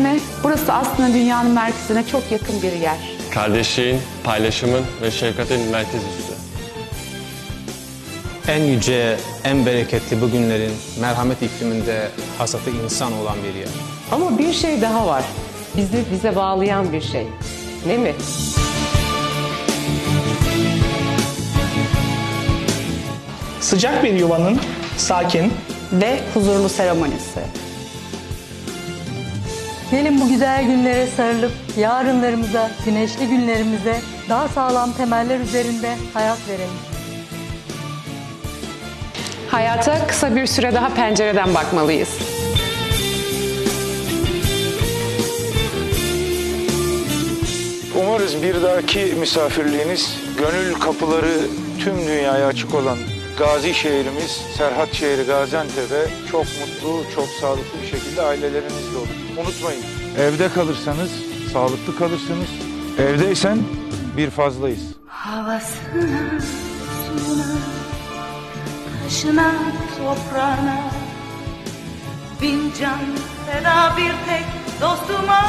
mi? Burası aslında dünyanın merkezine çok yakın bir yer. Kardeşliğin, paylaşımın ve şefkatin merkez üssü. En yüce, en bereketli bu günlerin merhamet ikliminde hasatı insan olan bir yer. Ama bir şey daha var. Bizi bize bağlayan bir şey. Ne mi? Sıcak bir yuvanın sakin, ve huzurlu seremonisi. Gelin bu güzel günlere sarılıp yarınlarımıza, güneşli günlerimize daha sağlam temeller üzerinde hayat verelim. Hayata kısa bir süre daha pencereden bakmalıyız. Umarız bir dahaki misafirliğiniz gönül kapıları tüm dünyaya açık olan Gazi şehrimiz, Serhat şehri Gaziantep'e çok mutlu, çok sağlıklı bir şekilde ailelerinizle olur. Unutmayın, evde kalırsanız sağlıklı kalırsınız. Evdeysen bir fazlayız. Havasına, suyuna, taşına, toprağına Bin can feda bir tek dostuma